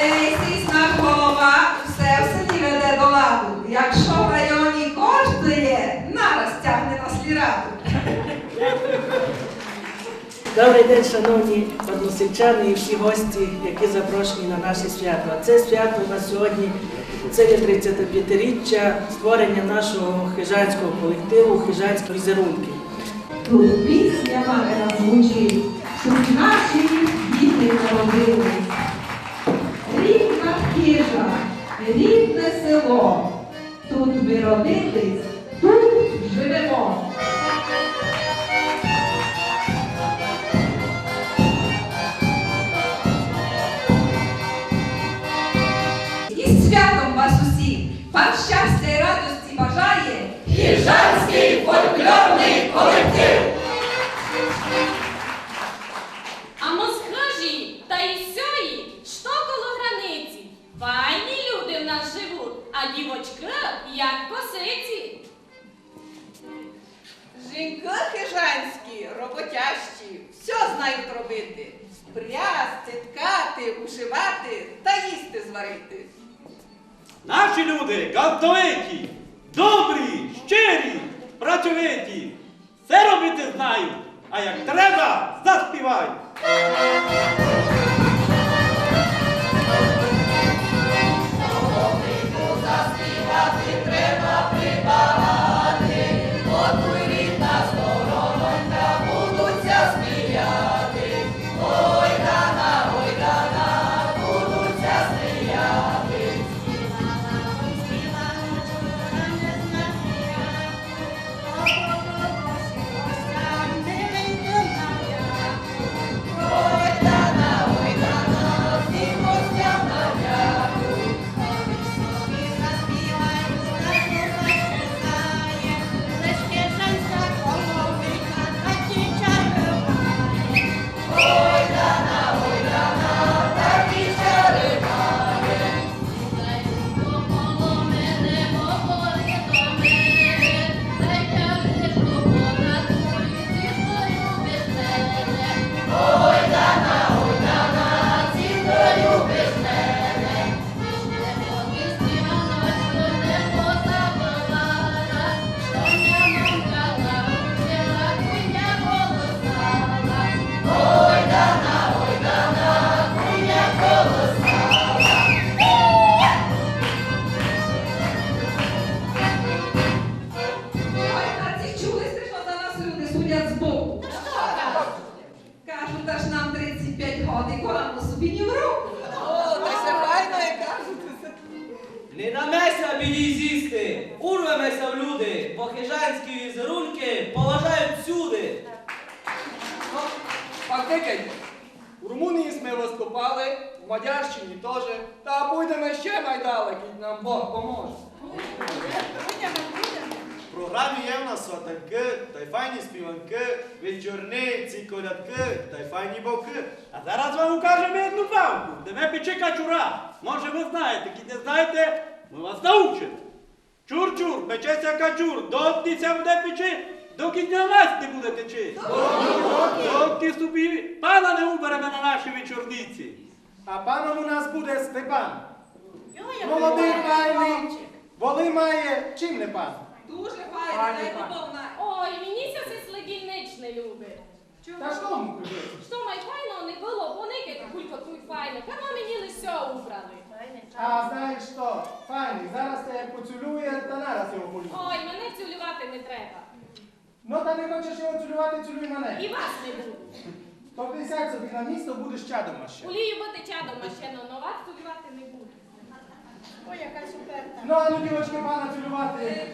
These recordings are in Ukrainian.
сісь наш все в селі веде до ладу. Якщо в районі коштує, нараз тягне на сліраду. Добрий день, шановні односельчани і всі гості, які запрошені на наше свято. А це свято у нас сьогодні це є 35-річчя створення нашого хижанського колективу Хижанські візерунки. Тут пісня мамина звучить, щоб наші діти народились. Рідне село. Тут ми родились, тут живемо. І святом вас усіх! Вам щастя і радості бажає Хижанський фольклорний колектив! А як косиці. Жінки хижанські, роботящі, все знають робити. Прясти, ткати, ушивати та їсти зварити. Наші люди гавтовиті, добрі, щирі, працьовиті. Все робити знають, а як треба, заспівають. Бо візерунки поважають всюди. Пактикайте. У Румунії ми розкопали, в Мадярщині теж. Та будемо ще найдалекі, нам Бог поможе. В програмі є в нас сватанки, та й файні співанки, вечорниці, колядки, та й файні боки. А зараз вам укажемо одну палку, де ми пече качура. Може ви знаєте, які не знаєте, ми вас научимо. Чур-чур, печеться качур, доктися буде печи, доки не буде течи. Доки собі пана не уберемо на наші вечорниці. А паном у нас буде Степан. Молодий файний, воли має, чим не пан? Дуже дай Бог. Ой, мені ся це слегільнич не любить. Та що му кажи? Що май файно не було, поникати кулько туй файно. Кано мені лисьо убрали. А знаєш що? Файний, зараз тебе як поцілує, та нараз його полюбить. Ой, мене цілювати не треба. Ну та не хочеш його цілювати, цілюй мене. І вас не буду. То ти сядь собі на місто, будеш чадом ще. Улію буде чадом ще, но вас цілювати не буду. Ну, а ну дівочки пана цілювати.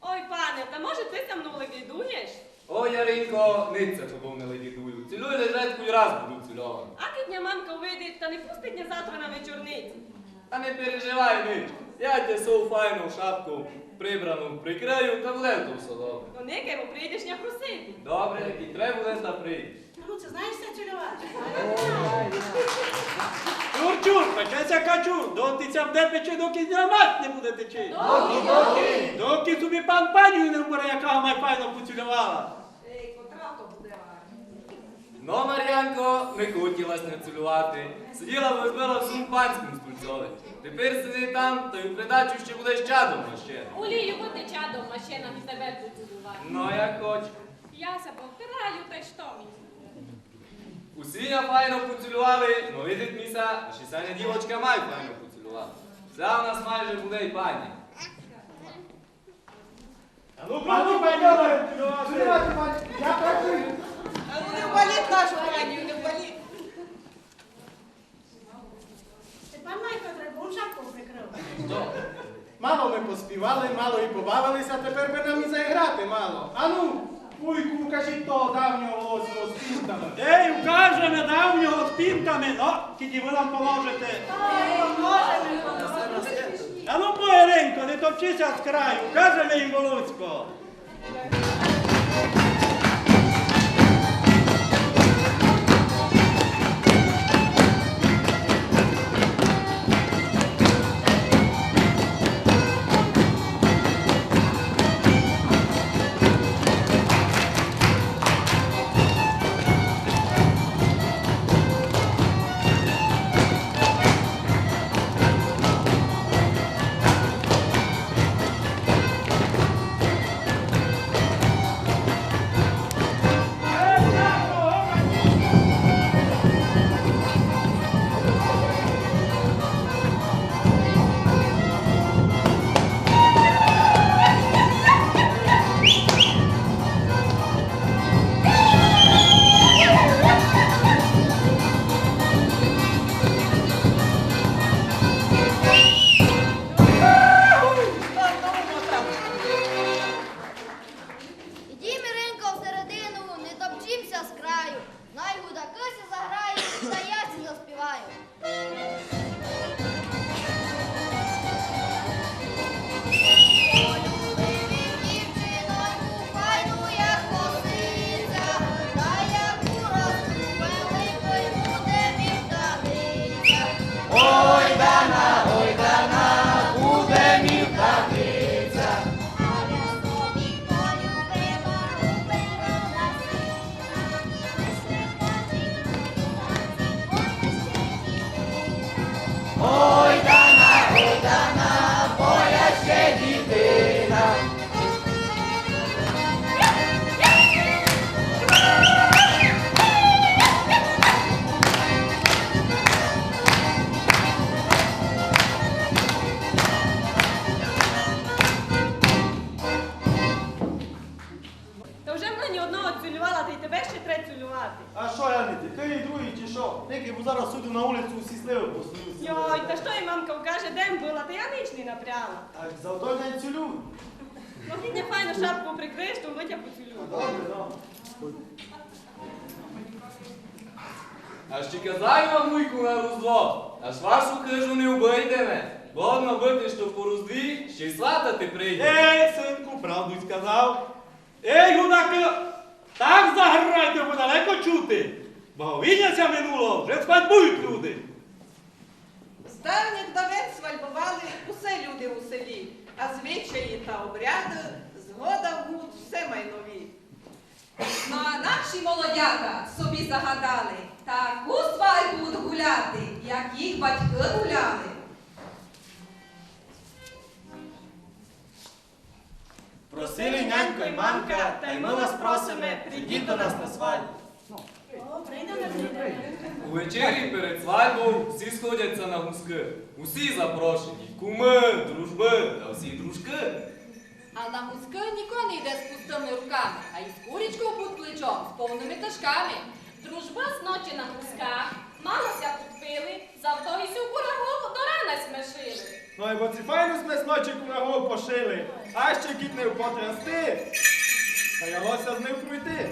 Ой, пане, та може ти со мною легідуєш? О, Яринко, ниця тобою не ледідую. Цілуй лежетку і раз буду цілювати. А ти дня мамка вийде та не пустить дня завтра на вечорниці. Та не переживай, нич. Я тебе свою файну шапку прибрану прикрию, та буде то все добре. Ну никай, бо прийдеш не просити. Добре, і треба буде та Ну, знаєш, це цілювати. Чур-чур, печеться качур, дотиця буде пече, доки діамат не буде тече. Доки собі пан панію не вбере, яка май файно поцілювала. Ей, котра то буде? Ну, Мар'янко, не хотілась не цілувати. Сиділа возьмела в сумпанському стульцові. Тепер сиди там, то й в придачу ще будеш чадом ще. Улію буде чадом машина і тебе поцілувати. Ну, як хоч. Я ся повтираю, та й що мені? Усі я файно поцілували, ну видить міса, що сяня дівочка має файно поцілувати. Вся у нас майже буде і пані. А ну, пані, пані, поцілювати. Я працюю. А ну не вваліть нашу панію, не вваліть. Степан Майко, треба шапку прикрив. Мало ми поспівали, мало і побавилися, тепер би нам і заіграти мало. Ану, пуйку, кажіть того давнього голосного з пінтами. Ей, укажемо давнього з пінками, ну, тільки ви нам поможете. А ну, поєренько, не топчися з краю, кажемо їм Волоцько. А що я не ти? Ти і другий чи що? Тільки бо зараз суду на вулицю усі сливи посуються. Йой, та що і мамка вкаже, де була, та я ніч не напряла. Так, завтра не цілюй. Ну, ти не файно шапку прикриєш, то витя поцілюю. Добре, ну. Аж чи казаю вам муйку на руздво, аж вашу хижу не вбийдеме. Бо одно бити, що по ще й сватати прийде. Ей, синку, правду й сказав. Ей, гудаки, так бо далеко чути. Бо війняся минуло, вже свадьбують люди. З давніх давен свальбували усе люди у селі, а звичаї та обряди, згода в гуд, все майнові. Ну а наші молодята собі загадали, таку свадьбу будуть гуляти, як їх батьки гуляли. Просили нянько й мамка, та й ми вас просимо, прийдіть до нас на свадьбу. Увечері перед свадьбою всі сходяться на гуски. Усі запрошені. Куми, дружби та всі дружки. А на гуски ніхто не йде з пустими руками, а із курічкою під плечом, з повними ташками. Дружба з ночі на гусках, малося підпили, завдогісю курагу до рана смешили. Ну і бо ці файну сме з ночі курагу пошили, а ще кіт не потрясти, та ялося з ним пройти.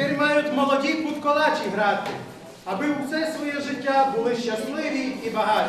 Тепер мають молоді путколачі грати, аби усе своє життя були щасливі і багаті.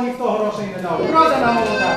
Ніхто грошей не дав. Продана молода.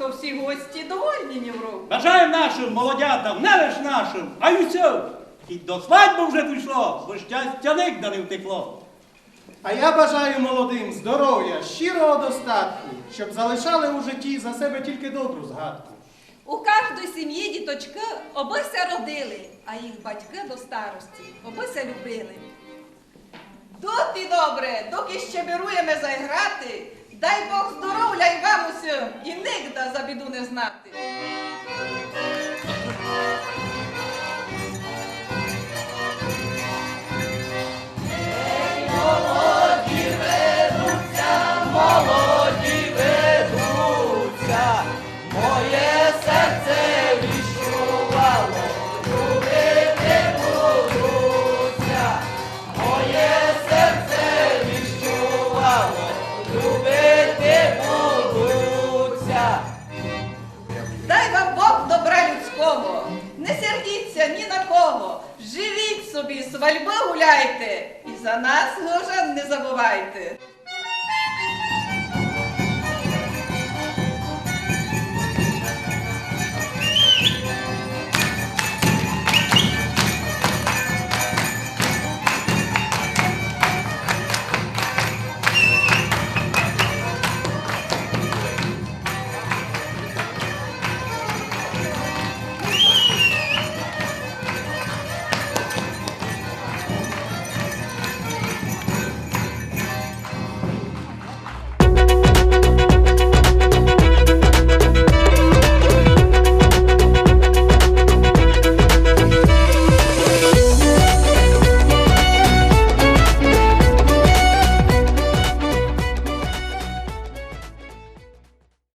Що всі гості довольні Нівроку. Бажаємо нашим молодятам, не лиш нашим, а й усім. І до свадьби вже прийшло, бо щастя нігде не втекло. А я бажаю молодим здоров'я, щирого достатку, щоб залишали у житті за себе тільки добру згадку. У кожної сім'ї діточки обися родили, а їх батьки до старості обися любили. І добре, доки ще беруємо заіграти, дай Бог здоров'я й вам усім, і нигда за біду не знати.